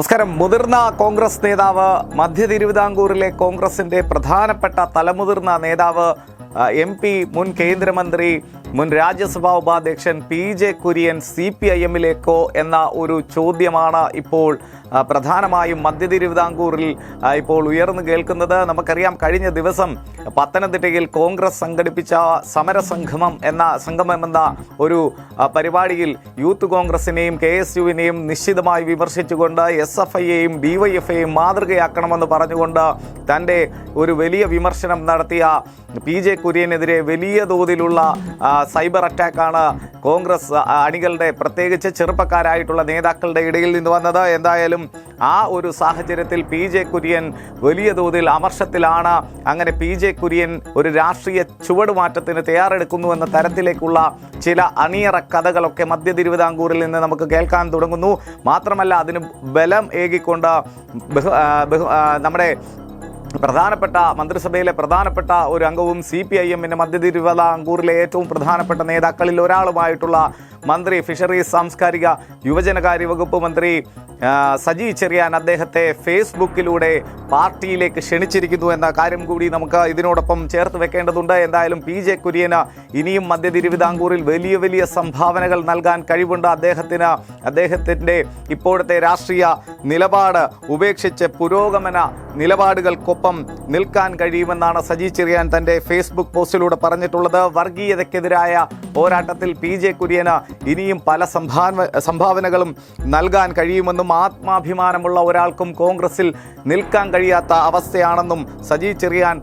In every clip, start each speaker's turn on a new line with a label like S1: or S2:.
S1: നമസ്കാരം. മുതിർന്ന കോൺഗ്രസ് നേതാവ് മധ്യ തിരുവിതാംകൂറിലെ കോൺഗ്രസിന്റെ പ്രധാനപ്പെട്ട തലമുതിർന്ന നേതാവ് എം പി മുൻ കേന്ദ്രമന്ത്രി മുൻ രാജ്യസഭാ ഉപാധ്യക്ഷൻ P J Kurien C P I എമ്മിലേക്കോ എന്ന ഒരു ചോദ്യമാണ് ഇപ്പോൾ പ്രധാനമായും മധ്യ തിരുവിതാംകൂറിൽ ഇപ്പോൾ ഉയർന്നു കേൾക്കുന്നത്. നമുക്കറിയാം കഴിഞ്ഞ ദിവസം പത്തനംതിട്ടയിൽ കോൺഗ്രസ് സംഘടിപ്പിച്ച സമരസംഗമം എന്ന സംഗമം എന്ന ഒരു പരിപാടിയിൽ യൂത്ത് കോൺഗ്രസിനെയും കെ എസ് യുവിനെയും നിശ്ചിതമായി വിമർശിച്ചുകൊണ്ട് എസ് എഫ് ഐയെയും ഡി വൈ എഫ് ഐയും മാതൃകയാക്കണമെന്ന് പറഞ്ഞുകൊണ്ട് തന്റെ ഒരു വലിയ വിമർശനം നടത്തിയ പി ജെ കുര്യനെതിരെ വലിയ തോതിലുള്ള സൈബർ അറ്റാക്കാണ് കോൺഗ്രസ് അണികളുടെ പ്രത്യേകിച്ച് ചെറുപ്പക്കാരായിട്ടുള്ള നേതാക്കളുടെ ഇടയിൽ നിന്ന് വന്നത്. എന്തായാലും ആ ഒരു സാഹചര്യത്തിൽ പി ജെ കുര്യൻ വലിയ തോതിൽ അമർഷത്തിലാണ്. അങ്ങനെ പി ജെ കുര്യൻ ഒരു രാഷ്ട്രീയ ചുവടുമാറ്റത്തിന് തയ്യാറെടുക്കുന്നു എന്ന തരത്തിലേക്കുള്ള ചില അണിയറ കഥകളൊക്കെ മധ്യ തിരുവിതാംകൂറിൽ നിന്ന് നമുക്ക് കേൾക്കാൻ തുടങ്ങുന്നു. മാത്രമല്ല അതിന് ബലം ഏകിക്കൊണ്ട് നമ്മുടെ പ്രധാനപ്പെട്ട മന്ത്രിസഭയിലെ പ്രധാനപ്പെട്ട ഒരു അംഗവും സി പി ഐ എമ്മിന്റെ മധ്യ തിരുവിതാംകൂറിലെ ഏറ്റവും പ്രധാനപ്പെട്ട നേതാക്കളിൽ ഒരാളുമായിട്ടുള്ള മന്ത്രി ഫിഷറീസ് സാംസ്കാരിക യുവജനകാര്യ വകുപ്പ് മന്ത്രി സജി ചെറിയാൻ അദ്ദേഹത്തെ ഫേസ്ബുക്കിലൂടെ പാർട്ടിയിലേക്ക് ക്ഷണിച്ചിരിക്കുന്നു എന്ന കാര്യം കൂടി നമുക്ക് ഇതിനോടൊപ്പം ചേർത്ത് വെക്കേണ്ടതുണ്ട്. എന്തായാലും പി ജെ കുര്യന് ഇനിയും മധ്യ തിരുവിതാംകൂറിൽ വലിയ വലിയ സംഭാവനകൾ നൽകാൻ കഴിവുണ്ട്. അദ്ദേഹത്തിന് അദ്ദേഹത്തിന്റെ ഇപ്പോഴത്തെ രാഷ്ട്രീയ നിലപാട് ഉപേക്ഷിച്ച് പുരോഗമന നിലപാടുകൾക്കൊപ്പം നിൽക്കാൻ കഴിയുമെന്നാണ് സജി ചെറിയാൻ തന്റെ ഫേസ്ബുക്ക് പോസ്റ്റിലൂടെ പറഞ്ഞിട്ടുള്ളത്. വർഗീയതയ്ക്കെതിരായ പോരാട്ടത്തിൽ പി ജെ കുര്യന് ഇനിയും പല സംഭാവന സംഭാവനകളും നൽകാൻ കഴിയുമെന്നും ആത്മാഭിമാനമുള്ള ഒരാൾക്കും കോൺഗ്രസിൽ നിൽക്കാൻ കഴിയാത്ത അവസ്ഥയാണെന്നും സജി ചെറിയാൻ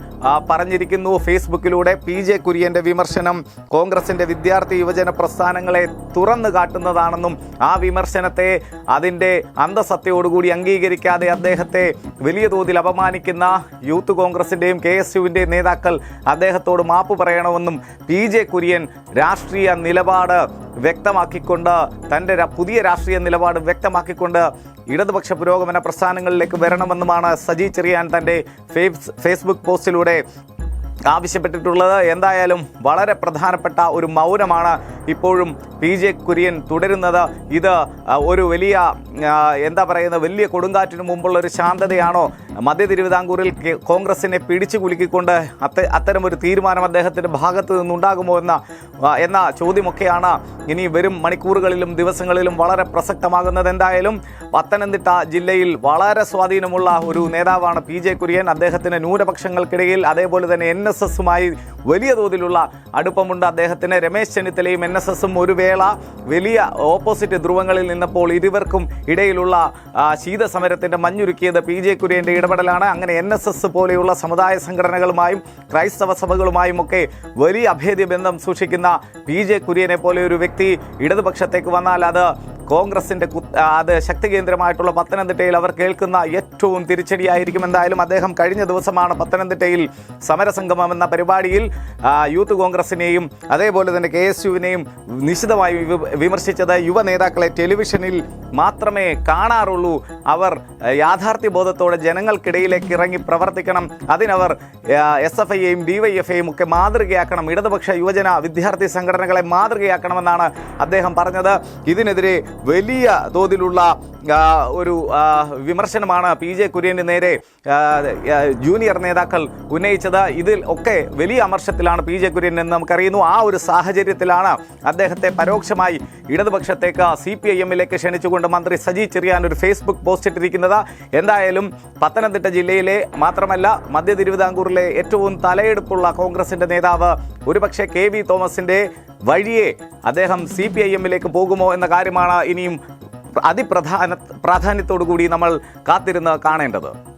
S1: പറഞ്ഞിരിക്കുന്നു. ഫേസ്ബുക്കിലൂടെ പി ജെ കുര്യന്റെ വിമർശനം കോൺഗ്രസിന്റെ വിദ്യാർത്ഥി യുവജന പ്രസ്ഥാനങ്ങളെ തുറന്നു കാട്ടുന്നതാണെന്നും ആ വിമർശനത്തെ അതിന്റെ അന്തസത്തയോടുകൂടി അംഗീകരിക്കാതെ അദ്ദേഹത്തെ വലിയ തോതിൽ അപമാനിക്കുന്ന യൂത്ത് കോൺഗ്രസിന്റെയും കെ എസ് യുവിന്റെയും നേതാക്കൾ അദ്ദേഹത്തോട് മാപ്പ് പറയണമെന്നും പി ജെ കുര്യൻ രാഷ്ട്രീയ നിലപാട് വ്യക്തമാക്കിക്കൊണ്ട് തന്റെ പുതിയ രാഷ്ട്രീയ നിലപാട് വ്യക്തമാക്കിക്കൊണ്ട് ഇടതുപക്ഷ പുരോഗമന പ്രസ്ഥാനങ്ങളിലേക്ക് വരണമെന്നുമാണ് സജി ചെറിയാൻ തന്റെ ഫേസ് ഫേസ്ബുക്ക് പോസ്റ്റിലൂടെ ആവശ്യപ്പെട്ടിട്ടുള്ളത്. എന്തായാലും വളരെ പ്രധാനപ്പെട്ട ഒരു മൗനമാണ് ഇപ്പോഴും പി ജെ കുര്യൻ തുടരുന്നത്. ഇത് ഒരു വലിയ എന്താ പറയുന്നത് വലിയ കൊടുങ്കാറ്റിന് മുമ്പുള്ള ഒരു ശാന്തതയാണോ മധ്യ തിരുവിതാംകൂറിൽ കോൺഗ്രസിനെ പിടിച്ചു കുലുക്കിക്കൊണ്ട് അത്ത അത്തരം ഒരു തീരുമാനം അദ്ദേഹത്തിന്റെ ഭാഗത്ത് നിന്നുണ്ടാകുമോ എന്ന എന്ന ചോദ്യമൊക്കെയാണ് ഇനി വരും മണിക്കൂറുകളിലും ദിവസങ്ങളിലും വളരെ പ്രസക്തമാകുന്നത്. എന്തായാലും പത്തനംതിട്ട ജില്ലയിൽ വളരെ സ്വാധീനമുള്ള ഒരു നേതാവാണ് പി ജെ കുര്യൻ. അദ്ദേഹത്തിന് ന്യൂനപക്ഷങ്ങൾക്കിടയിൽ അതേപോലെ തന്നെ എൻ എസ് എസുമായി വലിയ തോതിലുള്ള അടുപ്പമുണ്ട് അദ്ദേഹത്തിന്. രമേശ് ചെന്നിത്തലയും എൻ എസ് എസും ഒരു വേള വലിയ ഓപ്പോസിറ്റ് ധ്രുവങ്ങളിൽ നിന്നപ്പോൾ ഇരുവർക്കും ഇടയിലുള്ള ശീതസമരത്തിന്റെ മഞ്ഞുരുക്കിയത് പി ജെ കുര്യന്റെ ഇടപെടലാണ് അങ്ങനെ എൻ എസ് എസ് പോലെയുള്ള സമുദായ സംഘടനകളുമായും ക്രൈസ്തവ സഭകളുമായും ഒക്കെ വലിയ അഭേദ്യ ബന്ധം സൂക്ഷിക്കുന്ന പി ജെ കുര്യനെ പോലെ ഒരു വ്യക്തി ഇടതുപക്ഷത്തേക്ക് വന്നാൽ അത് കോൺഗ്രസിന്റെ കു- ആ, അത് ശക്തി കേന്ദ്രമായിട്ടുള്ള പത്തനംതിട്ടയിൽ അവർ കേൾക്കുന്ന ഏറ്റവും തിരിച്ചടിയായിരിക്കും എന്തായാലും അദ്ദേഹം കഴിഞ്ഞ ദിവസമാണ് പത്തനംതിട്ടയിൽ സമരസംഗമം എന്ന പരിപാടിയിൽ യൂത്ത് കോൺഗ്രസിനെയും അതേപോലെ തന്നെ കെ എസ് യുവിനെയും നിശിതമായി വിമർശിച്ചത് യുവ നേതാക്കളെ ടെലിവിഷനിൽ മാത്രമേ കാണാറുള്ളൂ. അവർ യാഥാർത്ഥ്യബോധത്തോടെ യാഥാർത്ഥ്യ ബോധത്തോടെ ജനങ്ങൾക്കിടയിലേക്ക് ഇറങ്ങി പ്രവർത്തിക്കണം. അതിനവർ എസ് എഫ് ഐയെയും ഡി വൈ എഫ് ഐയും ഒക്കെ മാതൃകയാക്കണം. ഇടതുപക്ഷ യുവജന വിദ്യാർത്ഥി സംഘടനകളെ മാതൃകയാക്കണമെന്നാണ് അദ്ദേഹം പറഞ്ഞത്. ഇതിനെതിരെ വലിയ തോതിലുള്ള ഒരു വിമർശനമാണ് പി ജെ കുര്യന് നേരെ ജൂനിയർ നേതാക്കൾ ഉന്നയിച്ചത്. ഇതിൽ ഒക്കെ വലിയ അമർഷത്തിലാണ് പി ജെ കുര്യൻ എന്ന് നമുക്കറിയുന്നു. ആ ഒരു സാഹചര്യത്തിലാണ് അദ്ദേഹത്തെ പരോക്ഷമായി ഇടതുപക്ഷത്തേക്ക് സി പി ഐ എമ്മിലേക്ക് ക്ഷണിച്ചുകൊണ്ട് മന്ത്രി സജി ചെറിയാൻ ഒരു ഫേസ്ബുക്ക് പോസ്റ്റ് ഇട്ടിരിക്കുന്നത്. എന്തായാലും പത്തനംതിട്ട ജില്ലയിലെ മാത്രമല്ല മധ്യ തിരുവിതാംകൂറിലെ ഏറ്റവും തലയെടുപ്പുള്ള കോൺഗ്രസിന്റെ നേതാവ് ഒരുപക്ഷെ കെ വി തോമസിന്റെ വഴിയെ അദ്ദേഹം സി പി ഐ എമ്മിലേക്ക് പോകുമോ എന്ന കാര്യമാണ് ഇനിയും അതിപ്രധാന പ്രാധാന്യത്തോടു കൂടി നമ്മൾ കാത്തിരുന്ന് കാണേണ്ടത്.